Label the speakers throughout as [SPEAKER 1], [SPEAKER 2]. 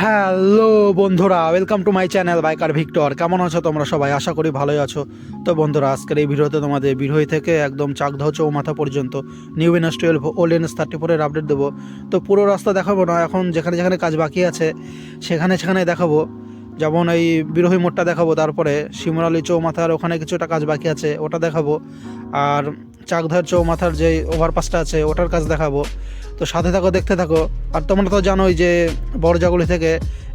[SPEAKER 1] Hello বন্ধুরা welcome to my channel biker Victor কেমন আছো তোমরা সবাই? আশা করি ভালোই আছো। তো বন্ধুরা, আজকের এই ভিডিওতে তোমাদের বিরোহী থেকে একদম চাকদাহ চৌমাথা পর্যন্ত new NS twelve old NS thirty ফোরের আপডেট দেবো। তো পুরো রাস্তা দেখাবো না, এখন যেখানে যেখানে কাজ বাকি আছে, সেখানে সেখানে দেখাবো। যেমন এই বিরোহী মোড়টা দেখাবো, তারপরে শিমরালি চৌমাথার ওখানে কিছুটা কাজ বাকি আছে, ওটা দেখাবো। আর চাকধার চৌমাথার যে ওভারপাসটা আছে, ওটার কাজ দেখাবো। তো সাথে থাকো, দেখতে থাকো। আর তোমরা তো জানোই যে বড়জাগুলি থেকে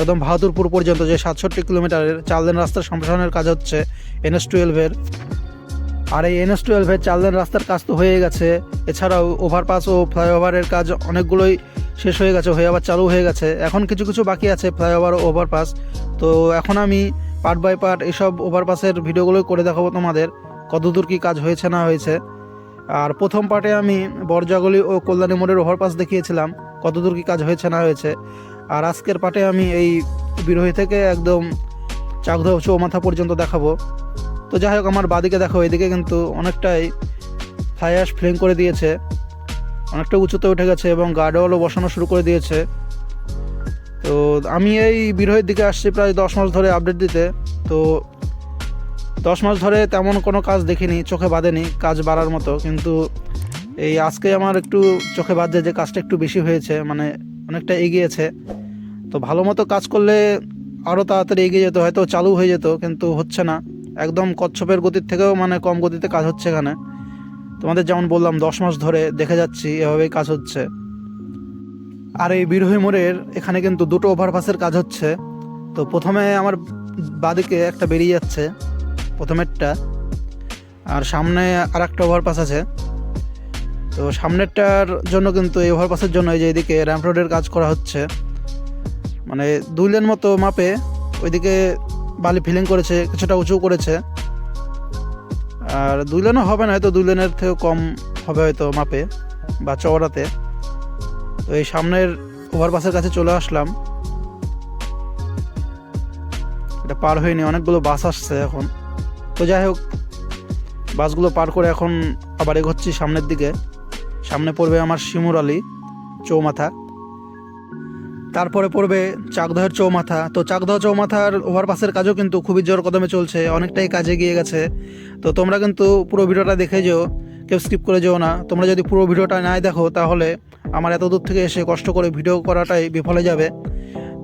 [SPEAKER 1] একদম বাহাদুরপুর পর্যন্ত যে সাতষট্টি কিলোমিটারের চার লেন রাস্তার সম্প্রসারণের কাজ হচ্ছে এনএস টুয়েলভের। আর এই এনএস টুয়েলভের চার লেন রাস্তার কাজ তো হয়ে গেছে। এছাড়াও ওভারপাস ও ফ্লাইওভারের কাজ অনেকগুলোই শেষ হয়ে গেছে, হয়ে আবার চালু হয়ে গেছে। এখন কিছু কিছু বাকি আছে, ফ্লাইওভার ও ওভারপাস। তো এখন আমি পার্ট বাই পার্ট এইসব ওভারপাসের ভিডিওগুলোই করে দেখাবো তোমাদের, কতদূর কী কাজ হয়েছে, না হয়েছে। আর প্রথম পার্টে আমি বরজাগলি ও কল্যাণী মোড়ের ওভারপাস দেখিয়েছিলাম, কতদূর কী কাজ হয়েছে, না হয়েছে। আর আজকের পার্টে আমি এই বিরোহী থেকে একদম চাকদহ চৌমাথা পর্যন্ত দেখাবো। তো যাই হোক, আমার বাদিকে দেখো, এদিকে কিন্তু অনেকটাই ফায়াস ফ্লেম করে দিয়েছে, অনেকটা উঁচুতে উঠে গেছে এবং গার্ডওয়ালও বসানো শুরু করে দিয়েছে। তো আমি এই বিরোহীর দিকে আসছি প্রায় দশ মাস ধরে আপডেট দিতে। তো দশ মাস ধরে তেমন কোনো কাজ দেখিনি, চোখে বাঁধেনি, কাজ বাড়ার মতো। কিন্তু এই আজকে আমার একটু চোখে বাঁধছে যে কাজটা একটু বেশি হয়েছে মানে অনেকটা এগিয়েছে। তো ভালো মতো কাজ করলে আরও তাড়াতাড়ি এগিয়ে যেত, হয়তো চালু হয়ে যেত, কিন্তু হচ্ছে না। একদম কচ্ছপের গতির থেকেও মানে কম গতিতে কাজ হচ্ছে এখানে। তোমাদের যেমন বললাম, দশ মাস ধরে দেখে যাচ্ছি, এভাবেই কাজ হচ্ছে। আর এই বিরোহী মোড়ের এখানে কিন্তু দুটো ওভারপাসের কাজ হচ্ছে। তো প্রথমে আমার বাদিকে একটা বেরিয়ে যাচ্ছে। প্রথমেরটা। আর সামনে আর একটা ওভারপাস আছে। তো সামনেরটার জন্য কিন্তু এই ওভারপাসের জন্য এই যে এদিকে র্যাম্প রোডের কাজ করা হচ্ছে। মানে দুই লেন মতো মাপে ওইদিকে বালি ফিলিং করেছে, কিছুটা উঁচু করেছে। আর দুই লেনও হবে না, হয়তো দুই লেনের থেকেও কম হবে হয়তো মাপে বা চওড়াতে। তো এই সামনের ওভারপাসের কাছে চলে আসলাম। এটা পার হয়নি, অনেকগুলো বাস আসছে এখন। তো যাই হোক, বাসগুলো পার করে এখন আবার এগোচ্ছি সামনের দিকে। সামনে পড়বে আমার শিমুর আলী চৌমাথা। তারপরে পড়বে চাকদহের চৌমাথা। তো চাকদহ চৌমাথার ওভারপাসের কাজও কিন্তু খুবই জোর কদমে চলছে, অনেকটাই কাজে গিয়ে গেছে। তো তোমরা কিন্তু পুরো ভিডিওটা দেখে যেও, কেউ স্কিপ করে যেও না। তোমরা যদি পুরো ভিডিওটা নাই দেখো, তাহলে আমার এত দূর থেকে এসে কষ্ট করে ভিডিও করাটাই বিফলে যাবে।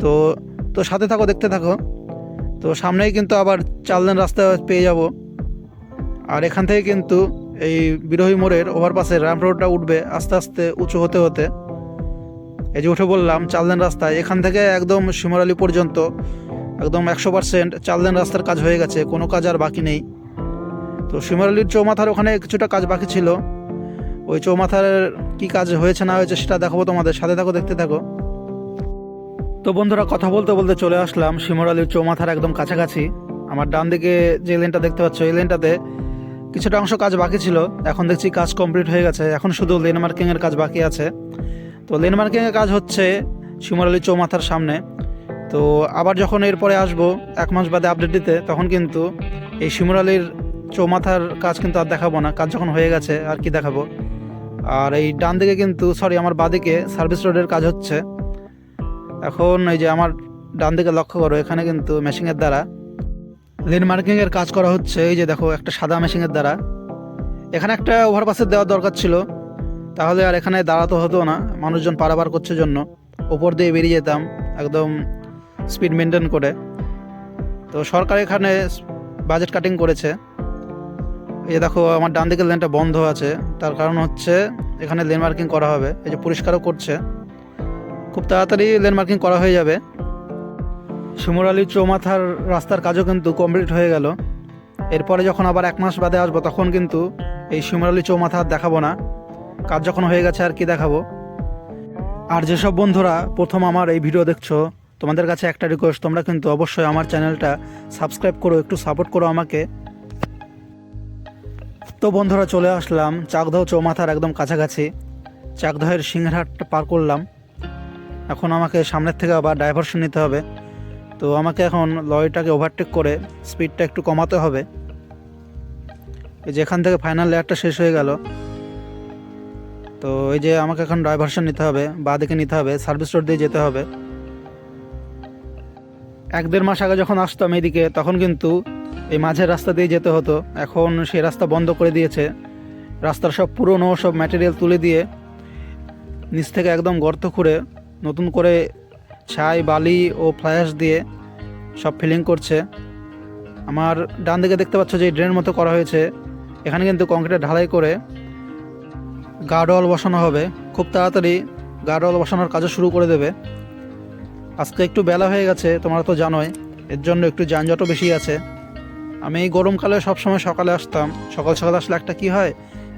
[SPEAKER 1] তো তো সাথে থাকো, দেখতে থাকো। তো সামনেই কিন্তু আবার চার লেন রাস্তা পেয়ে যাব। আর এখান থেকে কিন্তু এই বিরোহী মোড়ের ওভারপাসের র্যাম্প রোডটা উঠবে আস্তে আস্তে উঁচু হতে হতে। এই যে উঠে বললাম চার লেন রাস্তায় এখান থেকে একদম শিমরালি পর্যন্ত একদম একশো পার্সেন্ট চার লেন রাস্তার কাজ হয়ে গেছে, কোনো কাজ আর বাকি নেই। তো শিমরালির চৌমাথার ওখানে কিছুটা কাজ বাকি ছিল। ওই চৌমাথার কি কাজ হয়েছে না হয়েছে সেটা দেখাবো তোমাদের, সাথে থাকো, দেখতে থাকো। তো বন্ধুরা, কথা বলতে বলতে চলে আসলাম। শিমরালির চৌমাথার একদম কাছাকাছি। আমার ডান দিকে যে লেনটা দেখতে পাচ্ছ, এই লেনটাতে কিছুটা অংশ কাজ বাকি ছিল। এখন দেখছি কাজ কমপ্লিট হয়ে গেছে। এখন শুধু লেন মার্কিংয়ের কাজ বাকি আছে। তো লেন মার্কিংয়ের কাজ হচ্ছে শিমরালি চৌমাথার সামনে। তো আবার যখন এরপরে আসব, এক মাস বাদে আপডেট দিতে, তখন কিন্তু এই শিমরালির চৌমাথার কাজ কিন্তু আর দেখাবো না। কাজ যখন হয়ে গেছে, আর কি দেখাবো? আর এই ডান দিকে কিন্তু সরি আমার বাদিকে সার্ভিস রোডের কাজ হচ্ছে। এখন এই যে আমার ডান দিকে লক্ষ্য করো, এখানে কিন্তু মেশিনের দ্বারা লেন মার্কিংয়ের কাজ করা হচ্ছে। এই যে দেখো, একটা সাদা মেশিনের দ্বারা। এখানে একটা ওভারপাসের দেওয়ার দরকার ছিল। তাহলে আর এখানে দাঁড়াতে হতো না। মানুষজন পারাবার করছে জন্য। ওপর দিয়ে বেরিয়ে যেতাম, একদম স্পিড মেনটেন করে। তো সরকার এখানে বাজেট কাটিং করেছে। এই যে দেখো, আমার ডান দিকের লেনটা বন্ধ আছে। তার কারণ হচ্ছে এখানে লেন মার্কিং করা হবে। এই যে পরিষ্কারও করছে। খুব তাড়াতাড়ি লেন মার্কিং করা হয়ে যাবে। শিমুর আলী চৌমাথার রাস্তার কাজও কিন্তু কমপ্লিট হয়ে গেল। এরপরে যখন আবার এক মাস বাদে আসব, তখন কিন্তু এই শিমুর আলী চৌমাথা দেখাবো না। কাজ যখন হয়ে গেছে আর কি দেখাবো। আর যেসব বন্ধুরা প্রথম আমার এই ভিডিও দেখছ, তোমাদের কাছে একটা রিকোয়েস্ট তোমরা কিন্তু অবশ্যই আমার চ্যানেলটা সাবস্ক্রাইব করো, একটু সাপোর্ট করো আমাকে। তো বন্ধুরা, চলে আসলাম চাকদহ চৌমাথার একদম কাছাকাছি। চাকদহের সিংহাটটা পার করলাম। এখন আমাকে সামনের থেকে আবার ডাইভারশন নিতে হবে। তো আমাকে এখন লরিটাকে ওভারটেক করে স্পিডটা একটু কমাতে হবে। এই যে এখান থেকে ফাইনাল লেয়ারটা শেষ হয়ে গেল। তো এই যে আমাকে এখন ডাইভারশন নিতে হবে বা দিকে নিতে হবে সার্ভিস রোড দিয়ে যেতে হবে। এক দেড় মাস আগে যখন আসতাম এদিকে তখন কিন্তু এই মাঝের রাস্তা দিয়ে যেতে হতো। এখন সেই রাস্তা বন্ধ করে দিয়েছে। রাস্তার সব পুরনো সব ম্যাটেরিয়াল তুলে দিয়ে নিচ থেকে একদম গর্ত খুঁড়ে নতুন করে ছাই, বালি ও ফ্লায়াস দিয়ে সব ফিলিং করছে। আমার ডান দিকে দেখতে পাচ্ছ যে ড্রেন মতো করা হয়েছে। এখানে কিন্তু কংক্রিটের ঢালাই করে গার্ডওয়াল বসানো হবে। খুব তাড়াতাড়ি গার্ডওয়াল বসানোর কাজও শুরু করে দেবে। আজকে একটু বেলা হয়ে গেছে, তোমরা তো জানোই। এর জন্য একটু যানজটও বেশি আছে। আমি এই গরমকালে সবসময় সকালে আসতাম। সকাল সকাল আসলে একটা কী হয়?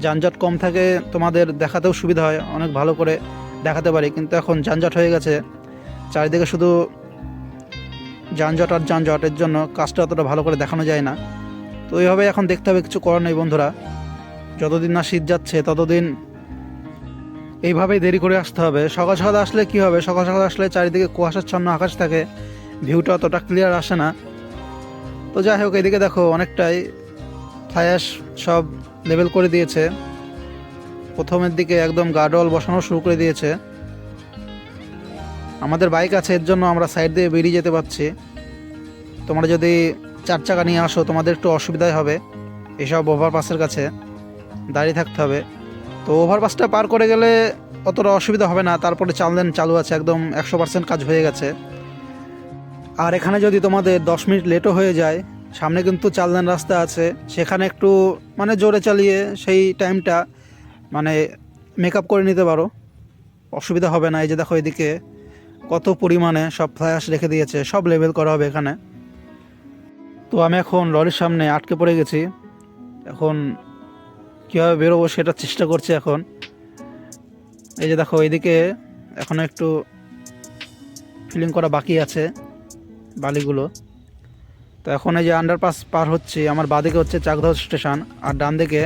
[SPEAKER 1] যানজট কম থাকে, তোমাদের দেখাতেও সুবিধা হয়। অনেক ভালো করে দেখাতে পারি, কিন্তু এখন যানজট হয়ে গেছে। চারিদিকে শুধু যানজট আর যানজটের জন্য কাজটা অতটা ভালো করে দেখানো যায় না। তো এইভাবে এখন দেখতে হবে কিছু করার নেই বন্ধুরা। যতদিন না শীত যাচ্ছে, ততদিন এইভাবেই দেরি করে আসতে হবে। সকাল সকাল আসলে কি হবে? সকাল সকাল আসলে চারিদিকে কুয়াশাচ্ছন্ন আকাশ থাকে ভিউটা অতটা ক্লিয়ার আসে না। তো যাই হোক, এদিকে দেখো অনেকটাই ফ্লায়াস সব লেভেল করে দিয়েছে। প্রথমের দিকে একদম গার্ডওয়াল বসানো শুরু করে দিয়েছে। আমাদের বাইক আছে, এর জন্য আমরা সাইড দিয়ে বেরিয়ে যেতে পারছি। তোমরা যদি চার চাকা নিয়ে আসো, তোমাদের একটু অসুবিধাই হবে। এসব ওভারপাসের কাছে দাঁড়িয়ে থাকতে হবে। তো ওভারপাসটা পার করে গেলে অতটা অসুবিধা হবে না। তারপরে চাল লেন চালু আছে, একদম একশো পার্সেন্ট কাজ হয়ে গেছে। আর এখানে যদি তোমাদের দশ মিনিট লেটও হয়ে যায়, সামনে কিন্তু চাল লেন রাস্তা আছে। সেখানে একটু মানে জোরে চালিয়ে সেই টাইমটা মানে মেকআপ করে নিতে পারো। অসুবিধা হবে না, এই যে দেখো এদিকে কত পরিমাণে সব ফ্লায়াস রেখে দিয়েছে, সব লেভেল করা হবে এখানে। তো আমি এখন লরির সামনে আটকে পড়ে গেছি। এখন কীভাবে বেরোবো সেটা চেষ্টা করছি এখন। এই যে দেখো এইদিকে এখনও একটু ফিলিং করা বাকি আছে বালিগুলো। তো এখন এই যে আন্ডারপাস পার হচ্ছে, আমার বাদিকে হচ্ছে চাকদহ স্টেশন আর ডান দিকে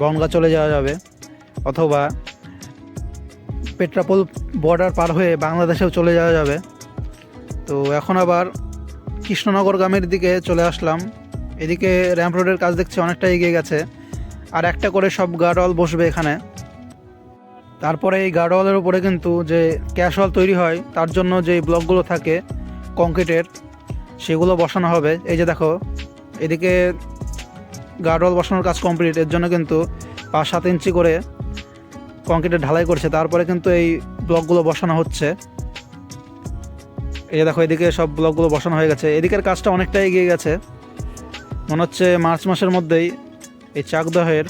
[SPEAKER 1] বনগা চলে যাওয়া যাবে। অথবা পেট্রাপোল বর্ডার পার হয়ে বাংলাদেশেও চলে যাওয়া যাবে। তো এখন আবার কৃষ্ণনগর গ্রামের দিকে চলে আসলাম। এদিকে র্যাম্প রোডের কাজ দেখছি অনেকটা এগিয়ে গেছে। আর একটা করে সব গার্ডওয়াল বসবে এখানে। তারপরে এই গার্ডওয়ালের উপরে কিন্তু যে ক্যাশওয়াল তৈরি হয়, তার জন্য যে ব্লকগুলো থাকে, কংক্রিটের, সেগুলো বসানো হবে। এই যে দেখো, এদিকে গার্ডওয়াল বসানোর কাজ কমপ্লিট। এর জন্য কিন্তু পাঁচ সাত ইঞ্চি করে কংক্রিটের ঢালাই করছে, তারপরে কিন্তু এই ব্লকগুলো বসানো হচ্ছে। এই দেখো, এদিকে সব ব্লকগুলো বসানো হয়ে গেছে। এদিকের কাজটা অনেকটা এগিয়ে গেছে। মনে হচ্ছে মার্চ মাসের মধ্যেই এই চাকদহের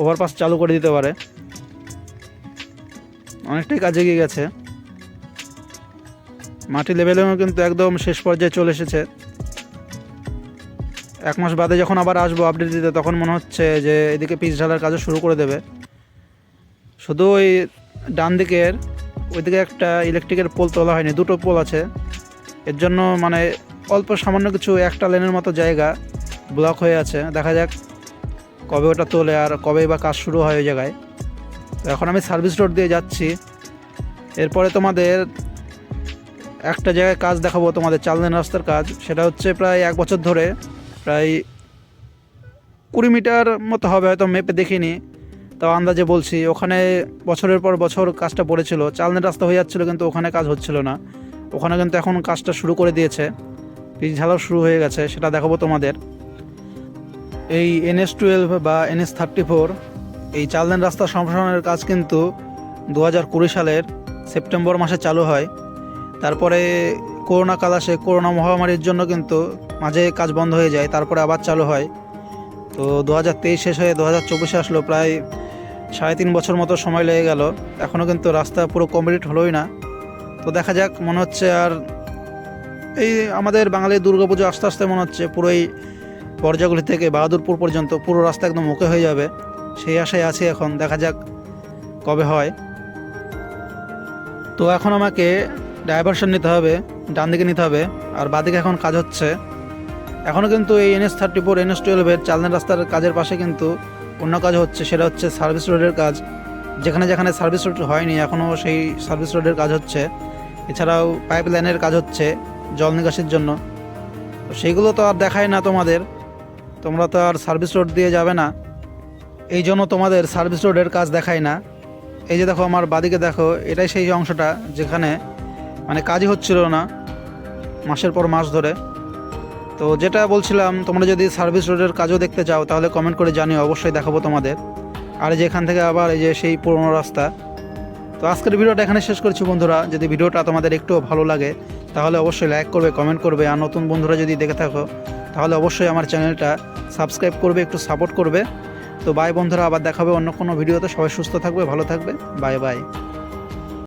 [SPEAKER 1] ওভারপাস চালু করে দিতে পারে। অনেকটাই কাজ এগিয়ে গেছে। মাটি লেভেলেও কিন্তু একদম শেষ পর্যায়ে চলে এসেছে। এক মাস বাদে যখন আবার আসব আপডেট দিতে, তখন মনে হচ্ছে যে এদিকে পিচ ঢালার কাজও শুরু করে দেবে। শুধু ওই ডান দিকের, ওইদিকে একটা ইলেকট্রিকের পোল তোলা হয়নি, দুটো পোল আছে। এর জন্য মানে অল্প সামান্য কিছু একটা লেনের মতো জায়গা ব্লক হয়ে আছে। দেখা যাক কবে ওটা তোলে আর কবে বা কাজ শুরু হয় ওই জায়গায়। এখন আমি সার্ভিস রোড দিয়ে যাচ্ছি। এরপরে তোমাদের একটা জায়গায় কাজ দেখাবো, তোমাদের চাললেন রাস্তার কাজ। সেটা হচ্ছে প্রায় এক বছর ধরে, প্রায় কুড়ি মিটার মতো হবে, হয়তো মেপে দেখিনি। তাও আন্দাজে বলছি, ওখানে বছরের পর বছর কাজটা পড়েছিল, চালনের রাস্তা হয়ে যাচ্ছিল কিন্তু ওখানে কাজ হচ্ছিল না। ওখানে কিন্তু এখন কাজটা শুরু করে দিয়েছে, পিচ ঝালাও শুরু হয়ে গেছে, সেটা দেখাবো তোমাদের। এই এনএস টুয়েলভ বা এনএস থার্টি ফোর এই চাললেন রাস্তা সম্প্রসারণের কাজ কিন্তু দু হাজার কুড়ি সালের সেপ্টেম্বর মাসে চালু হয়। তারপরে করোনা কাল আসে, করোনা মহামারীর জন্য কিন্তু মাঝে কাজ বন্ধ হয়ে যায়, তারপরে আবার চালু হয়। তো দু হাজার তেইশ শেষ হয়ে দু হাজার চব্বিশে আসলো, প্রায় সাড়ে তিন বছর মতো সময় লেগে গেল। এখনও কিন্তু রাস্তা পুরো কমপ্লিট হলোই না। তো দেখা যাক, মনে হচ্ছে আর এই আমাদের বাঙালির দুর্গাপুজো আস্তে আস্তে মনে হচ্ছে পুরো এই পর্যায়গুলি থেকে বাহাদুরপুর পর্যন্ত পুরো রাস্তা একদম ওকে হয়ে যাবে। সেই আশায় আছি এখন, দেখা যাক কবে হয়। তো এখন আমাকে ডাইভারশন নিতে হবে ডান দিকে নিতে হবে, আর বাদিকে এখন কাজ হচ্ছে। এখনও কিন্তু এই এনএস থার্টি ফোর এনএস টুয়েলভের চালনা রাস্তার কাজের পাশে কিন্তু অন্য কাজ হচ্ছে, সেটা হচ্ছে সার্ভিস রোডের কাজ। যেখানে যেখানে সার্ভিস রোড হয়নি এখনও সেই সার্ভিস রোডের কাজ হচ্ছে। এছাড়াও পাইপ লাইনের কাজ হচ্ছে জল নিকাশির জন্য। তো সেইগুলো তো আর দেখায় না তোমাদের। তোমরা তো আর সার্ভিস রোড দিয়ে যাবে না। এই জন্য তোমাদের সার্ভিস রোডের কাজ দেখায় না। এই যে দেখো আমার বাদিকে দেখো, এটাই সেই অংশটা যেখানে মানে কাজই হচ্ছিল না মাসের পর মাস ধরে। তো যেটা বলছিলাম, তোমরা যদি সার্ভিস রোডের কাজও দেখতে চাও, তাহলে কমেন্ট করে জানিও, অবশ্যই দেখাবো তোমাদের। আর যে এখান থেকে আবার এই যে সেই পুরনো রাস্তা। তো আজকের ভিডিওটা এখানে শেষ করছি বন্ধুরা। যদি ভিডিওটা তোমাদের একটুও ভালো লাগে, তাহলে অবশ্যই লাইক করবে কমেন্ট করবে। আর নতুন বন্ধুরা যদি দেখে থাকো, তাহলে অবশ্যই আমার চ্যানেলটা সাবস্ক্রাইব করবে, একটু সাপোর্ট করবে। তো বাই বন্ধুরা, আবার দেখাবে অন্য কোনো ভিডিওতে। সবাই সুস্থ থাকবে, ভালো থাকবে। Bye bye